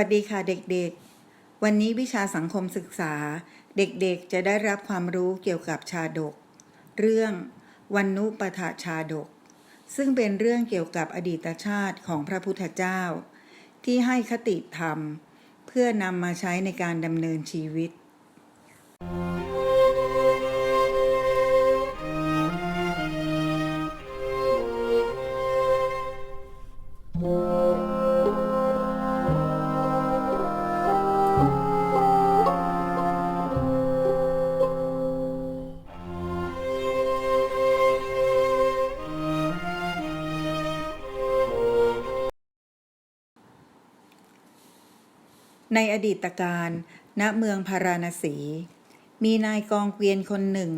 สวัสดีค่ะเด็กๆ วันนี้วิชาสังคมศึกษา เด็กๆจะได้รับความรู้เกี่ยวกับชาดก เรื่องวันนุปถชาดก ซึ่งเป็นเรื่องเกี่ยวกับอดีตชาติของพระพุทธเจ้า ที่ให้คติธรรม เพื่อนำมาใช้ในการดำเนินชีวิต ในอดีตการ ณ เมืองพาราณสี มีนายกองเกวียนคนหนึ่ง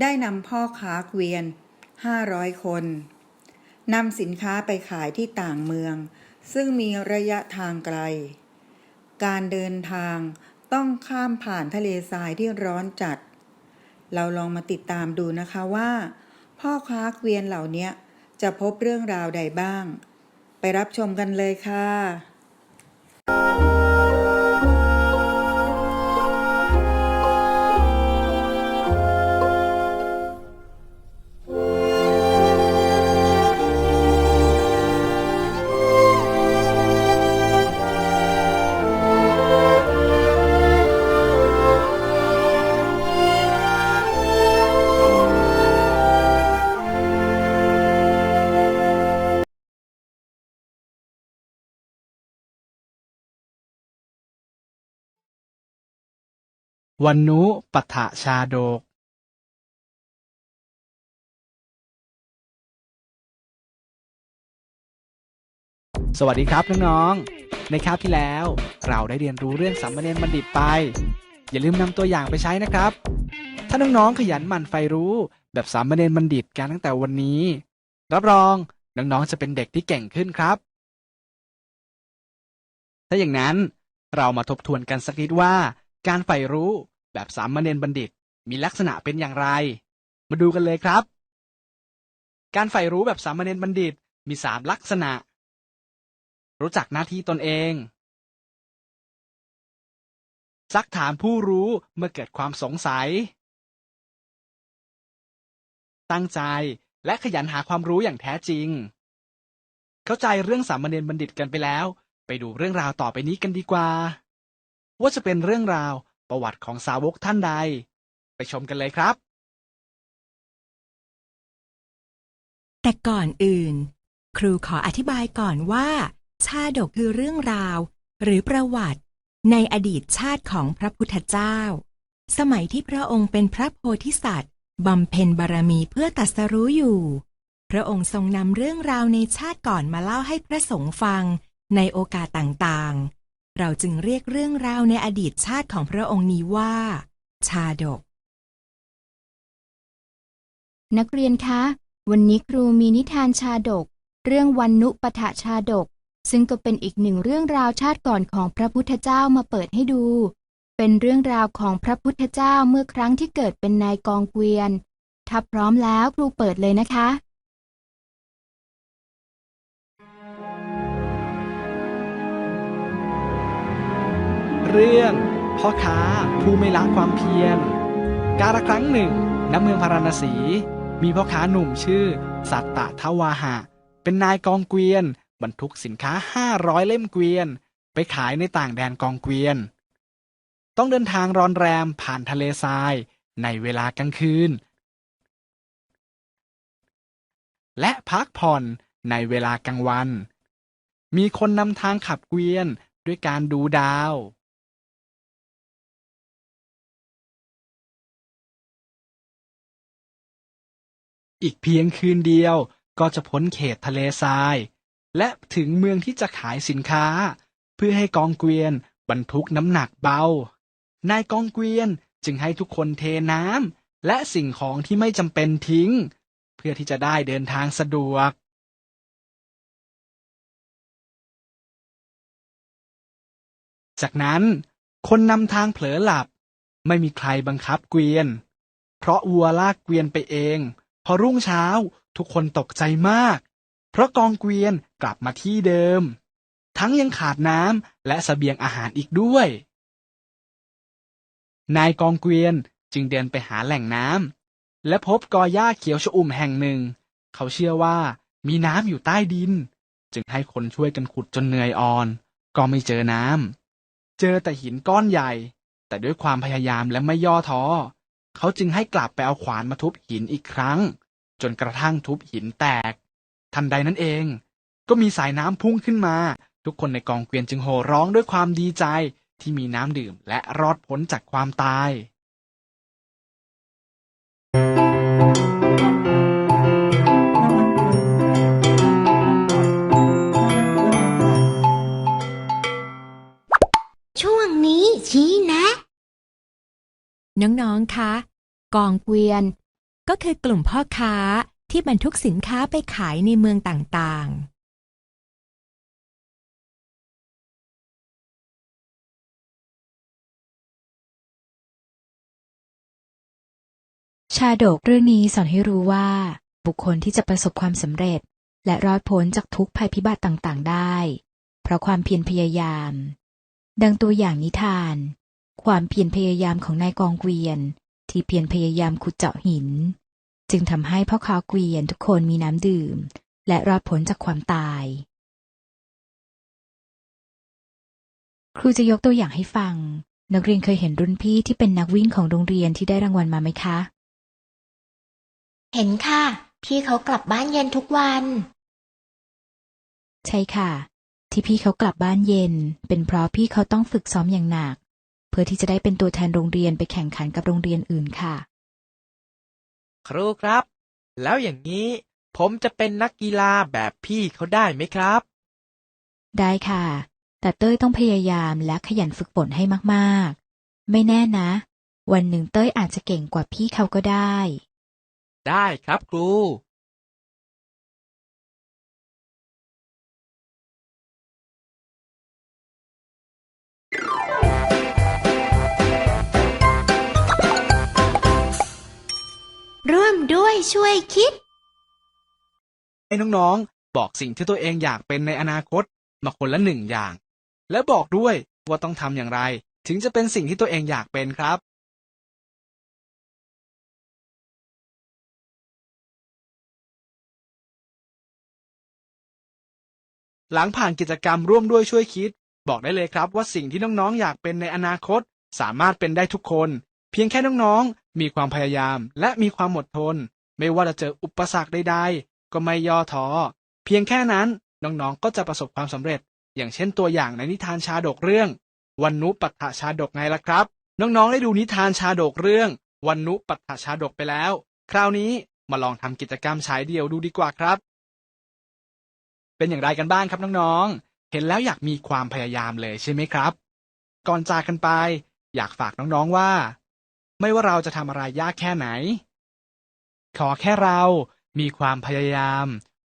ได้นำพ่อค้าเกวียนห้าร้อยคนนำสินค้าไปขายที่ต่างเมือง ซึ่งมีระยะทางไกล การเดินทางต้องข้ามผ่านทะเลทรายที่ร้อนจัด เราลองมาติดตามดูนะคะว่า พ่อค้าเกวียนเหล่านี้จะพบเรื่องราวใดบ้าง ไปรับชมกันเลยค่ะ วันนุปถชาดกสวัสดีครับน้องๆ ในคาบที่แล้วเราได้เรียนรู้เรื่องสามเณรบัณฑิตไป อย่าลืมนำตัวอย่างไปใช้นะครับ ถ้าน้องๆขยันหมั่นใฝ่รู้แบบสามเณรบัณฑิตกันตั้งแต่วันนี้ รับรองน้องๆจะเป็นเด็กที่เก่งขึ้นครับ ถ้าอย่างนั้นเรามาทบทวนกันสักนิดว่า การใฝ่รู้ แบบสามเณรบัณฑิตมีลักษณะเป็นอย่างไร มาดูกันเลยครับ การใฝ่รู้แบบสามเณรบัณฑิตมีสามลักษณะ รู้จักหน้าที่ตนเอง ซักถามผู้รู้เมื่อเกิดความสงสัย ตั้งใจและขยันหาความรู้อย่างแท้จริง เข้าใจเรื่องสามเณรบัณฑิตกันไปแล้ว ไปดูเรื่องราวต่อไปนี้กันดีกว่า ว่าจะเป็นเรื่องราว ประวัติของสาวกท่านใด ไปชมกันเลยครับ แต่ก่อนอื่น ครูขออธิบายก่อนว่า ชาดกคือเรื่องราว หรือประวัติ ในอดีตชาติของพระพุทธเจ้า สมัยที่พระองค์เป็นพระโพธิสัตว์บำเพ็ญบารมีเพื่อตัสรู้อยู่ พระองค์ทรงนำเรื่องราวในชาติก่อนมาเล่าให้พระสงฆ์ฟังในโอกาสต่างๆ เราจึงเรียกเรื่องราวในอดีตชาติของพระองค์นี้ว่า ชาดก นักเรียนคะ วันนี้ครูมีนิทานชาดก เรื่องวันนุปถชาดก ซึ่งก็เป็นอีกหนึ่งเรื่องราวชาติก่อนของพระพุทธเจ้ามาเปิดให้ดู เป็นเรื่องราวของพระพุทธเจ้าเมื่อครั้งที่เกิดเป็นนายกองเกวียน ถ้าพร้อมแล้วครูเปิดเลยนะคะ เรื่อง พ่อค้าผู้ไม่ละความเพียร การลครั้งหนึ่งณเมืองพาราณสี มีพ่อค้าหนุ่มชื่อ สัตตะทวาหะ เป็นนายกองเกวียน บรรทุกสินค้าห้าร้อยเล่มเกวียน ไปขายในต่างแดนกองเกวียน ต้องเดินทางรอนแรมผ่านทะเลทรายในเวลากลางคืน และพักผ่อนในเวลากลางวัน มีคนนำทางขับเกวียนด้วยการดูดาว อีกเพียงคืนเดียวก็จะพ้นเขตทะเลทราย และถึงเมืองที่จะขายสินค้า เพื่อให้กองเกวียนบรรทุกน้ำหนักเบา นายกองเกวียนจึงให้ทุกคนเทน้ำและสิ่งของที่ไม่จำเป็นทิ้ง เพื่อที่จะได้เดินทางสะดวก จากนั้นคนนำทางเผลอหลับ ไม่มีใครบังคับเกวียน เพราะวัวลากเกวียนไปเอง พอรุ่งเช้าทุกคนตกใจมาก เพราะกองเกวียนกลับมาที่เดิม ทั้งยังขาดน้ำและเสบียงอาหารอีกด้วย นายกองเกวียนจึงเดินไปหาแหล่งน้ำและพบกอหญ้าเขียวชอุ่มแห่งหนึ่ง เขาเชื่อว่ามีน้ำอยู่ใต้ดิน จึงให้คนช่วยกันขุดจนเหนื่อยอ่อน ก็ไม่เจอน้ำเจอแต่หินก้อนใหญ่ แต่ด้วยความพยายามและไม่ย่อท้อ เขาจึงให้กลับไปเอาขวานมาทุบหินอีกครั้ง จนกระทั่งทุบหินแตก ทันใดนั้นเอง ก็มีสายน้ำพุ่งขึ้นมา ทุกคนในกองเกวียนจึงโห่ร้องด้วยความดีใจที่มีน้ำดื่มและรอดพ้นจากความตาย น้องๆ คะ กองเกวียน ก็คือกลุ่มพ่อค้าที่บรรทุกสินค้าไปขายในเมืองต่างๆชาดกเรื่องนี้สอนให้รู้ว่า บุคคลที่จะประสบความสำเร็จ และรอดพ้นจากทุกภัยพิบัติต่างๆ ได้ เพราะความเพียรพยายาม ดังตัวอย่างนิทาน ความเพียรพยายามของนายกองเกวียน ที่เพียรพยายามขุดเจาะหิน จึงทำให้พ่อค้าเกวียนทุกคนมีน้ำดื่ม และรอดพ้นจากความตาย ครูจะยกตัวอย่างให้ฟัง นักเรียนเคยเห็นรุ่นพี่ที่เป็นนักวิ่งของโรงเรียนที่ได้รางวัลมาไหมคะ เห็นค่ะ พี่เขากลับบ้านเย็นทุกวัน ใช่ค่ะ ที่พี่เขากลับบ้านเย็น เป็นเพราะพี่เขาต้องฝึกซ้อมอย่างหนัก เพื่อที่จะได้เป็นตัวแทนโรงเรียนไปแข่งขันกับโรงเรียนอื่นค่ะ ครูครับ แล้วอย่างนี้ ผมจะเป็นนักกีฬาแบบพี่เขาได้ไหมครับ ได้ค่ะ แต่เต้ยต้องพยายามและขยันฝึกฝนให้มากๆ ไม่แน่นะ วันหนึ่งเต้ยอาจจะเก่งกว่าพี่เขาก็ได้ ได้ครับครู ช่วยคิด ให้น้องๆ บอกสิ่งที่ตัวเองอยากเป็นในอนาคต มาคนละหนึ่งอย่าง และบอกด้วยว่าต้องทำอย่างไร ถึงจะเป็นสิ่งที่ตัวเองอยากเป็นครับหลังผ่านกิจกรรมร่วมด้วยช่วยคิด บอกได้เลยครับว่าสิ่งที่น้องๆ อยากเป็นในอนาคต สามารถเป็นได้ทุกคน เพียงแค่น้องๆ มีความพยายามและมีความอดทน ไม่ว่าจะเจออุปสรรคใดๆ ก็ไม่ย่อท้อ เพียงแค่นั้นน้องๆ ก็จะประสบความสำเร็จ อย่างเช่นตัวอย่างในนิทานชาดกเรื่อง วันนุปัฏฐชาดกไงล่ะครับ น้องๆ ได้ดูนิทานชาดกเรื่อง วันนุปัฏฐชาดกไปแล้ว คราวนี้มาลองทำกิจกรรมฉายเดี่ยวดูดีกว่าครับ เป็นอย่างไรกันบ้างครับน้องๆ เห็นแล้วอยากมีความพยายามเลยใช่ไหมครับ ก่อนจากกันไป อยากฝากน้องๆว่า ไม่ว่าเราจะทำอะไรยากแค่ไหน ขอแค่เรามีความพยายาม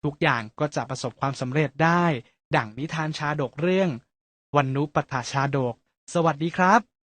ทุกอย่างก็จะประสบความสำเร็จได้ ดั่งนิทานชาดกเรื่อง วันนุปัฏฐชาดก สวัสดีครับ